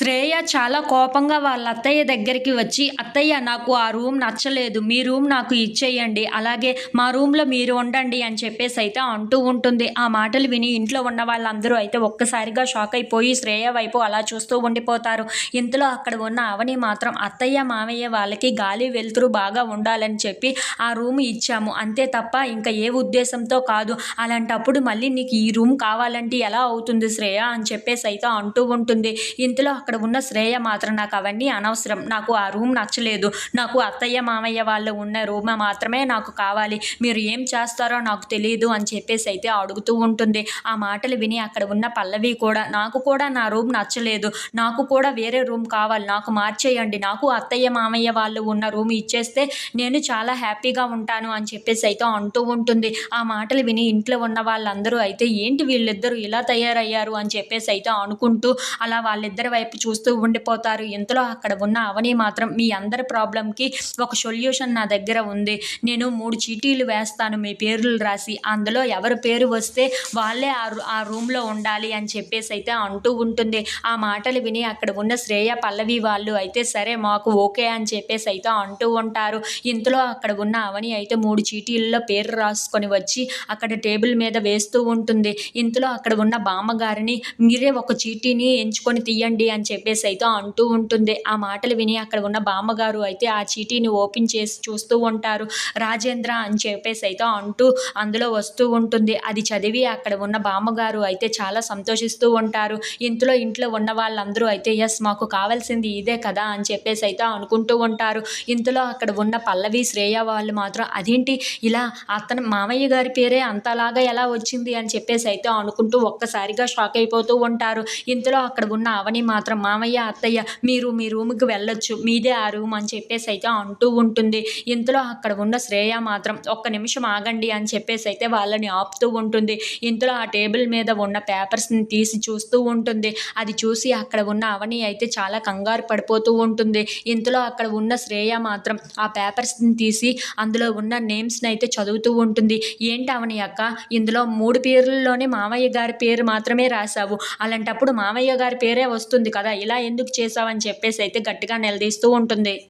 శ్రేయ చాలా కోపంగా వాళ్ళ అత్తయ్య దగ్గరికి వచ్చి అత్తయ్య నాకు ఆ రూమ్ నచ్చలేదు. మీ రూమ్ నాకు ఇచ్చేయండి. అలాగే మా రూమ్లో మీరు ఉండండి అని చెప్పేసి అయితే అంటూ ఉంటుంది. ఆ మాటలు విని ఇంట్లో ఉన్న వాళ్ళందరూ అయితే ఒక్కసారిగా షాక్ అయిపోయి శ్రేయ వైపు అలా చూస్తూ ఉండిపోతారు. ఇంతలో అక్కడ ఉన్న అవని మాత్రం అత్తయ్య మామయ్య వాళ్ళకి గాలి వెలుతురు బాగా ఉండాలని చెప్పి ఆ రూమ్ ఇచ్చాము. అంతే తప్ప ఇంకా ఏ ఉద్దేశంతో కాదు. అలాంటప్పుడు మళ్ళీ నీకు ఈ రూమ్ కావాలంటే ఎలా అవుతుంది శ్రేయ? అని చెప్పేసి అయితే అంటూ ఉంటుంది. ఇంతలో అక్కడ అక్కడ ఉన్న శ్రేయ మాత్రం నాకు అవన్నీ అనవసరం. నాకు ఆ రూమ్ నచ్చలేదు. నాకు అత్తయ్య మామయ్య వాళ్ళు ఉన్న రూమ్ మాత్రమే నాకు కావాలి. మీరు ఏం చేస్తారో నాకు తెలియదు అని చెప్పేసి అయితే అడుగుతూ ఉంటుంది. ఆ మాటలు విని అక్కడ ఉన్న పల్లవి కూడా నాకు కూడా నా రూమ్ నచ్చలేదు. నాకు కూడా వేరే రూమ్ కావాలి. నాకు మార్చేయండి. నాకు అత్తయ్య మామయ్య వాళ్ళు ఉన్న రూమ్ ఇచ్చేస్తే నేను చాలా హ్యాపీగా ఉంటాను అని చెప్పేసి అయితే అంటూ ఉంటుంది. ఆ మాటలు విని ఇంట్లో ఉన్న వాళ్ళందరూ అయితే ఏంటి వీళ్ళిద్దరూ ఇలా తయారయ్యారు? అని చెప్పేసి అయితే అనుకుంటూ అలా వాళ్ళిద్దరి వైపు చూస్తూ ఉండిపోతారు. ఇంతలో అక్కడ ఉన్న అవని మాత్రం మీ అందరి ప్రాబ్లంకి ఒక సొల్యూషన్ నా దగ్గర ఉంది. నేను మూడు చీటీలు వేస్తాను మీ పేర్లు రాసి. అందులో ఎవరి పేరు వస్తే వాళ్ళే ఆ రూ- ఆ రూమ్లో ఉండాలి అని చెప్పేసి అయితే అంటూ ఉంటుంది. ఆ మాటలు విని అక్కడ ఉన్న శ్రేయ పల్లవి వాళ్ళు అయితే సరే మాకు ఓకే అని చెప్పేసి అయితే అంటూ ఉంటారు. ఇంతలో అక్కడ ఉన్న అవని అయితే మూడు చీటీల్లో పేరు రాసుకొని వచ్చి అక్కడ టేబుల్ మీద వేస్తూ ఉంటుంది. ఇంతలో అక్కడ ఉన్న బామ్మగారిని మీరే ఒక చీటీని ఎంచుకొని తీయండి అని అని చెప్పేసి అయితే అంటూ ఉంటుంది. ఆ మాటలు విని అక్కడ ఉన్న బామ్మగారు అయితే ఆ చీటీని ఓపెన్ చేసి చూస్తూ ఉంటారు. రాజేంద్ర అని చెప్పేసి అయితే అంటూ అందులో వస్తూ ఉంటుంది. అది చదివి అక్కడ ఉన్న బామ్మగారు అయితే చాలా సంతోషిస్తూ ఉంటారు. ఇంతలో ఇంట్లో ఉన్న వాళ్ళందరూ అయితే ఎస్ మాకు కావాల్సింది ఇదే కదా అని చెప్పేసి అయితే అనుకుంటూ ఉంటారు. ఇంతలో అక్కడ ఉన్న పల్లవి శ్రేయ వాళ్ళు మాత్రం అదేంటి ఇలా అతను మామయ్య గారి పేరే అంతలాగా ఎలా వచ్చింది అని చెప్పేసి అయితే అనుకుంటూ ఒక్కసారిగా షాక్ అయిపోతూ ఉంటారు. ఇంతలో అక్కడ ఉన్న అవని మాత్రం మామయ్య అత్తయ్య మీరు మీ రూమ్కి వెళ్ళొచ్చు మీదే ఆ రూమ్ అని చెప్పేసి అయితే అంటూ ఉంటుంది. ఇంతలో అక్కడ ఉన్న శ్రేయ మాత్రం ఒక్క నిమిషం ఆగండి అని చెప్పేసి అయితే వాళ్ళని ఆపుతూ ఉంటుంది. ఇంతలో ఆ టేబుల్ మీద ఉన్న పేపర్స్ని తీసి చూస్తూ ఉంటుంది. అది చూసి అక్కడ ఉన్న అవని అయితే చాలా కంగారు పడిపోతూ ఉంటుంది. ఇంతలో అక్కడ ఉన్న శ్రేయ మాత్రం ఆ పేపర్స్ని తీసి అందులో ఉన్న నేమ్స్ని అయితే చదువుతూ ఉంటుంది. ఏంటి అవని అక్క ఇందులో మూడు పేర్లలోనే మామయ్య గారి పేరు మాత్రమే రాశావు. అలాంటప్పుడు మామయ్య గారి పేరే వస్తుంది కదా ఇలా ఎందుకు చేశావని చెప్పేసి అయితే గట్టిగా నిలదీస్తూ ఉంటుంది.